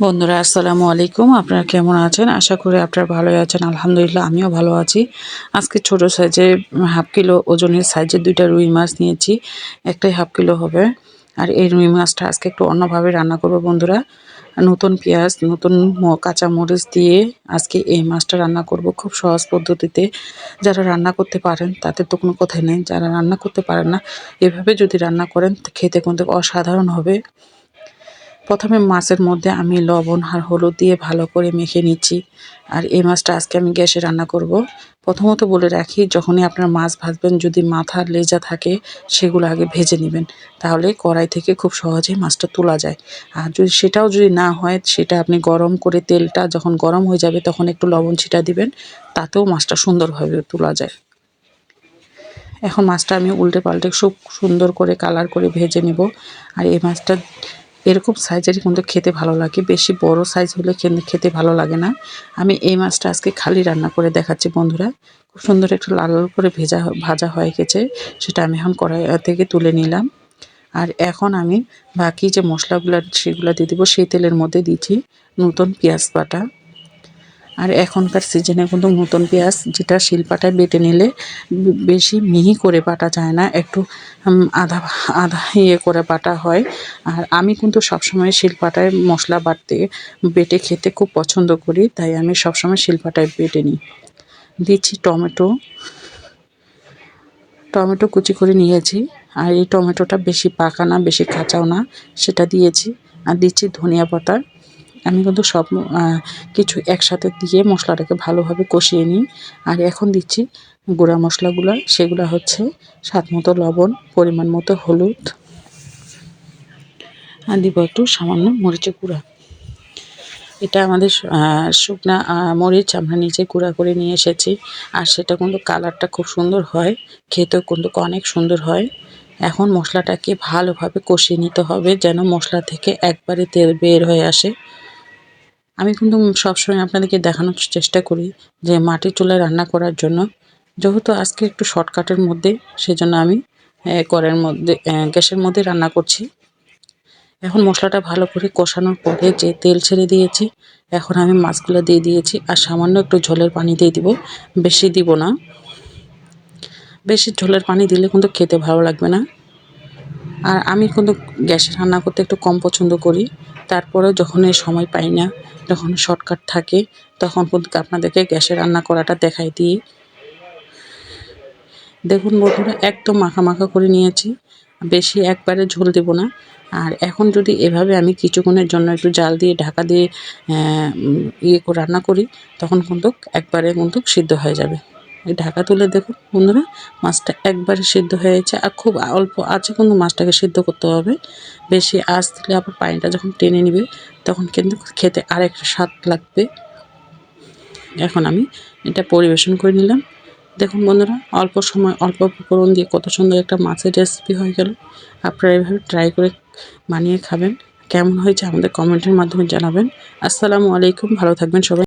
বন্ধুরা, আসসালামু আলাইকুম। আপনারা কেমন আছেন? আশা করি আপনারা ভালোই আছেন। আলহামদুলিল্লাহ, আমিও ভালো আছি। আজকে ছোট সাইজের হাফ কিলো ওজনের সাইজের দুইটা রুই মাছ নিয়েছি। একটাই হাফ কিলো হবে। আর এই রুই মাছটা আজকে একটু অন্যভাবে রান্না করব বন্ধুরা। নতুন পেঁয়াজ, নতুন কাঁচা মরিচ দিয়ে আজকে এই মাছটা রান্না করব খুব সহজ পদ্ধতিতে। যারা রান্না করতে পারেন, তাদের তো কোনো কথাই নেই। যারা রান্না করতে পারেন না, এভাবে যদি রান্না করেন, খেতে কিন্তু অসাধারণ হবে। প্রথমে মাছের মধ্যে আমি লবণ আর হলুদ দিয়ে ভালো করে মেখে নিচ্ছি। আর এই মাছটা আজকে আমি গ্যাসে রান্না করব। প্রথমত বলে রাখি, যখনই আপনার মাছ ভাজবেন, যদি মাথার লেজা থাকে, সেগুলো আগে ভেজে নেবেন। তাহলে কড়াই থেকে খুব সহজেই মাছটা তোলা যায়। আর যদি সেটাও যদি না হয়, সেটা আপনি গরম করে তেলটা যখন গরম হয়ে যাবে, তখন একটু লবণ ছিটা দিবেন। তাতেও মাছটা সুন্দরভাবে তোলা যায়। এখন মাছটা আমি উল্টে পাল্টে খুব সুন্দর করে কালার করে ভেজে নেব। আর এই মাছটা এরকম সাইজেরই কিন্তু খেতে ভালো লাগে। বেশি বড় সাইজ হলে খেতে ভালো লাগে না। আমি এই মাছটা আজকে খালি রান্না করে দেখাচ্ছি বন্ধুরা। খুব সুন্দর একটু লাল লাল করে ভেজা ভাজা হয়ে গেছে। সেটা আমি এখন কড়াই থেকে তুলে নিলাম। আর এখন আমি বাকি যে মশলাগুলো, সেগুলো দিয়ে দেবো। সেই তেলের মধ্যে দিচ্ছি নতুন পেঁয়াজ বাটা। আর এখনকার সিজনে কিন্তু নতুন পেঁয়াজ যেটা শিলপাটায় বেটে নিলে বেশি মিহি করে বাটা যায় না, একটু আধা আধা ইয়ে করে বাটা হয়। আর আমি কিন্তু সবসময় শিলপাটায় মশলা বাটতে বেটে খেতে খুব পছন্দ করি, তাই আমি সবসময় শিলপাটায় বেটে নিই। দিচ্ছি টমেটো। টমেটো কুচি করে নিয়েছি, আর এই টমেটোটা বেশি পাকা না, বেশি কাঁচাও না, সেটা দিয়েছি। আর দিচ্ছি ধনিয়া পাতা। আমি কিন্তু সব কিছু একসাথে দিয়ে মশলাটাকে ভালোভাবে কষিয়ে নিই। আর এখন দিচ্ছি গুঁড়া মশলাগুলো, সেগুলো হচ্ছে স্বাদ মতো লবণ, পরিমাণ মতো হলুদ। আর দিব একটু সামান্য মরিচের গুঁড়া। এটা আমাদের শুকনা মরিচ আমরা নিচে গুঁড়া করে নিয়ে এসেছি। আর সেটা কিন্তু কালারটা খুব সুন্দর হয়, খেতেও কিন্তু অনেক সুন্দর হয়। এখন মশলাটাকে ভালোভাবে কষিয়ে নিতে হবে যেন মশলা থেকে একবারে তেল বের হয়ে আসে। আমি কিন্তু সবসময় আপনাদেরকে দেখানোর চেষ্টা করি যে মাটির চুলায় রান্না করার জন্য। যেহেতু আজকে একটু শর্টকাটের মধ্যে, সেজন্য আমি কড়াইয়ের মধ্যে গ্যাসের মধ্যে রান্না করছি। এখন মশলাটা ভালো করে কষানোর পরে যে তেল ছেড়ে দিয়েছি, এখন আমি মাছগুলো দিয়ে দিয়েছি আর সামান্য একটু ঝোলের পানি দিয়ে দিব। বেশি দিব না। বেশি ঝোলের পানি দিলে কিন্তু খেতে ভালো লাগবে না। আর আমি কিন্তু গ্যাসে রান্না করতে একটু কম পছন্দ করি। তারপরে যখন সময় পাই না, যখন শর্টকাট থাকে, তখন কিন্তু আপনাদেরকে গ্যাসে রান্না করাটা দেখাই দিই। দেখুন বন্ধুরা, একদম মাখা মাখা করে নিয়েছি। বেশি একবারে ঝোল দেব না। আর এখন যদি এভাবে আমি কিছুক্ষণের জন্য একটু জাল দিয়ে, ঢাকা দিয়ে ইয়ে রান্না করি, তখন কিন্তু একবারে কিন্তু সিদ্ধ হয়ে যাবে। এই ঢাকা তুলে দেখুন, বন্ধুরা, মাছটা একবারে সিদ্ধ হয়েছে আর খুব অল্প আছে কিন্তু মাছটাকে সিদ্ধ করতে হবে। বেশি আঁচ দিলে আবার পানিটা যখন টেনে নিবে, তখন কিন্তু খেতে আরেকটা স্বাদ লাগবে। এখন আমি এটা পরিবেশন করে নিলাম। দেখুন, বন্ধুরা, অল্প সময়, অল্প উপকরণ দিয়ে কত সুন্দর একটা মাছের রেসিপি হয়ে গেল। আপনারা এভাবে ট্রাই করে বানিয়ে খাবেন। কেমন হয়েছে আমাদের কমেন্টের মাধ্যমে জানাবেন। আসসালামু আলাইকুম, ভালো থাকবেন সবাই।